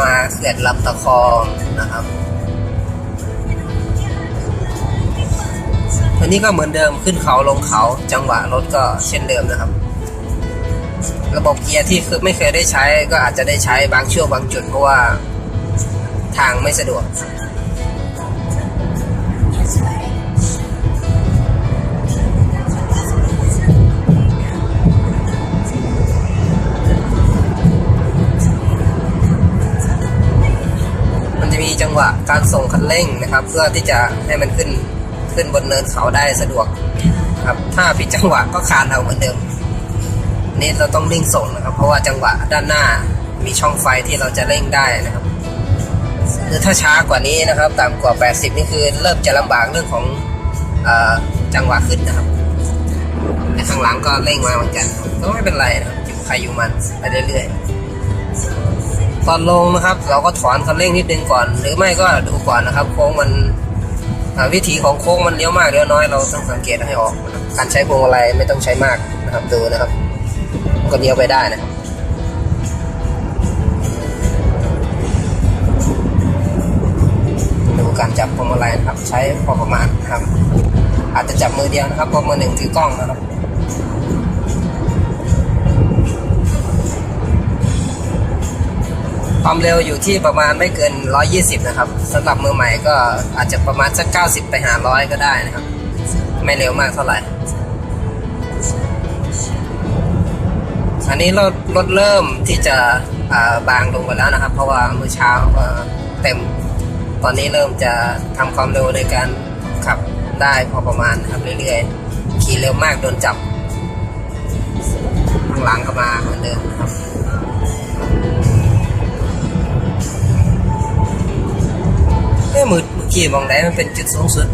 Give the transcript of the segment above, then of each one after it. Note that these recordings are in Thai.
มาเขื่อนลำตะคองนะครับอันนี้ก็เหมือนเดิมขึ้นเขาลงเขาจังหวะรถก็เช่นเดิมนะครับ ระบบเกียร์ที่คือไม่เคยได้ใช้ก็อาจจะได้ใช้บางช่วงบางจุดเพราะว่าทางไม่สะดวก จะมีจังหวะการส่งคันเร่งนะครับ เพื่อที่จะให้มันขึ้นขึ้นบนเนินเขาได้สะดวกครับถ้าผิดจังหวะก็คานเอาเหมือนเดิมนี่เราต้องเร่งส่งนะครับ เพราะว่าจังหวะด้านหน้ามีช่องไฟที่เราจะเร่งได้นะครับคือถ้าช้ากว่านี้นะครับต่ำกว่า 80 นี่คือเริ่มจะลำบากเรื่องของออจังหวะขึ้นนะครับแต่ข้างหลังก็เร่งมาเหมือนกันก็ไม่เป็นไรนะครับอยู่ใครอยู่มันไปเรื่อยๆ ตอนลงนะครับ เราก็ถอนคันเร่งนิดนึงก่อน หรือไม่ก็ดูก่อนนะครับ โค้งมันวิธีของโค้งมันเลี้ยวมากเลี้ยวน้อยเราต้องสังเกตให้ออก การใช้พวงมาลัยไม่ต้องใช้มากนะครับดูนะครับมันก็เลี้ยวไปได้นะครับดูการจับพวงมาลัยนะครับ ใช้พอประมาณนะครับ อาจจะจับมือเดียวนะครับพระมือหนึ่งถือกล้องนะครับ ความเร็วอยู่ที่ประมาณไม่เกิน 120 นะครับสำหรับมือใหม่ก็อาจจะประมาณสัก 90 ไปหา 100 ก็ได้นะครับ ไม่เร็วมากเท่าไหร่ อันนี้รถรถเริ่มที่จะาบางลงไปแล้วนะครับ เพราะว่าเมื่อเช้าเต็ม ตอนนี้เริ่มจะทำความเร็วในการขับได้พอประมาณนะครับเรื่อยๆ ขี่เร็วมากโดนจับข้างหลังก็มาเหมือนเดิมครับ อ้ยมือมือขี่มองไหนมันเป็นจุดสูงสุด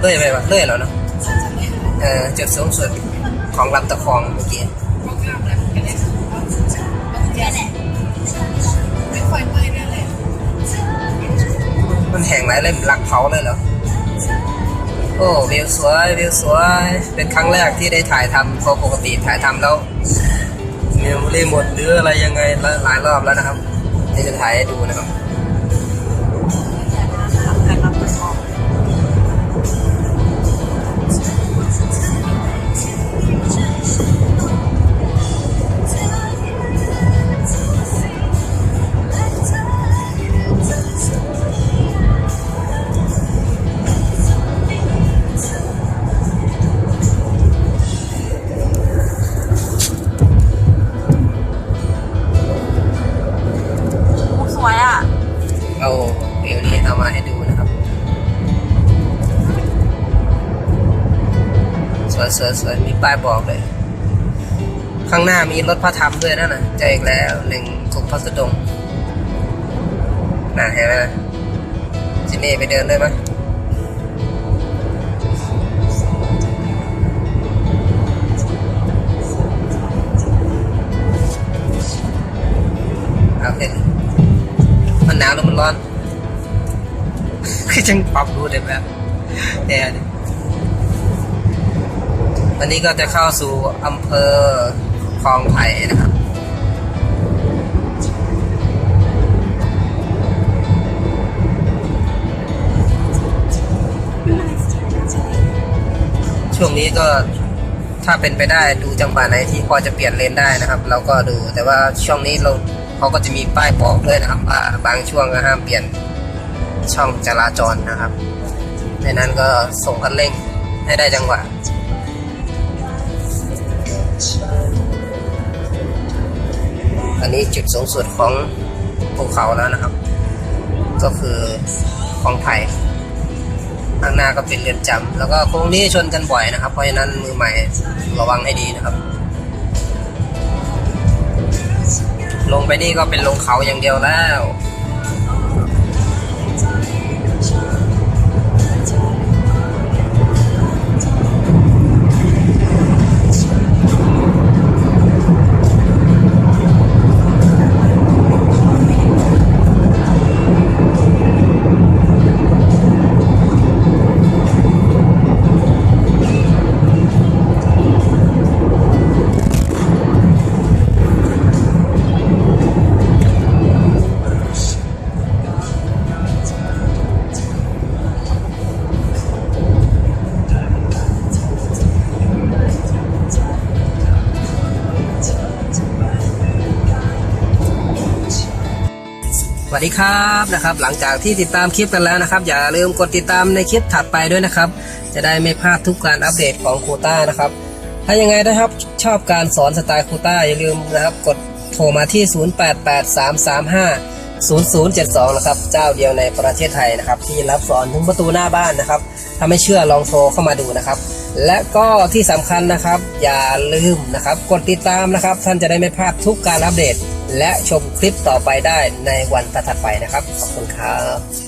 เลื่อยไปวะเลื่อยแล้วเนาะเออจุดสูงสุดของลำตะคองเมื่อกี้ไม่ไฟไหม้เนี่ยแหละมันแห่งไรเล่มรักเผาเลยเหรอโอ้วิวสวยวิวสวย เป็นครั้งแรกที่ได้ถ่ายทำเพราะปกติถ่ายทำแล้วเมมโมรี่หมดหรืออะไรยังไงหลายรอบแล้วนะครับนี่จะถ่ายให้ดูนะครับ วยสวยสวยมีป้ายบอกเลย ข้างหน้ามีรถพระธรรมด้วยนะนะเจออีกแล้วหนึ่งถุงพัสดงน่าเห็นไหมนะจินนี่ไปเดินด้วยไหมเอาเห็นมันหนาวหรือมันร้อน คือจังปรับดูได้แบบแอร์ วันนี้ก็จะเข้าสู่อำเภอคลองไผ่นะครับช่วงนี้ก็ถ้าเป็นไปได้ดูจังหวะไหนที่พอจะเปลี่ยนเลนได้นะครับ เราก็ดูแต่ว่าช่วงนี้เราเขาก็จะมีป้ายบอกด้วยนะครับว่าบางช่วงก็ห้ามเปลี่ยนช่องจราจรนะครับดังนั้นก็ส่งคันเร่งให้ได้จังหวะ อันนี้จุดสูงสุดของภูเขาแล้วนะครับ ก็คือของไผ่ข้างหน้าก็เป็นเรือนจำแล้วก็โค้งนี้ชนกันบ่อยนะครับ เพราะฉะนั้นมือใหม่ระวังให้ดีนะครับ ลงไปนี่ก็เป็นลงเขาอย่างเดียวแล้ว วัสดีครับนะครับ หลังจากที่ติดตามคลิปกันแล้วนะครับ อย่าลืมกดติดตามในคลิปถัดไปด้วยนะครับ จะได้ไม่พลาดทุกการอัปเดตของครูต้านะครับ ถ้ายังไงนะครับชอบการสอนสไตล์ครูต้าอย่าลืมนะครับ กดโทรมาที่ 0883350072 นะครับ เจ้าเดียวในประเทศไทยนะครับ ที่รับสอนถึงประตูหน้าบ้านนะครับ ถ้าไม่เชื่อลองโทรเข้ามาดูนะครับ และก็ที่สำคัญนะครับ อย่าลืมนะครับ กดติดตามนะครับ ท่านจะได้ไม่พลาดทุกการอัปเดต และชมคลิปต่อไปได้ในวันถัดไปนะครับ ขอบคุณครับ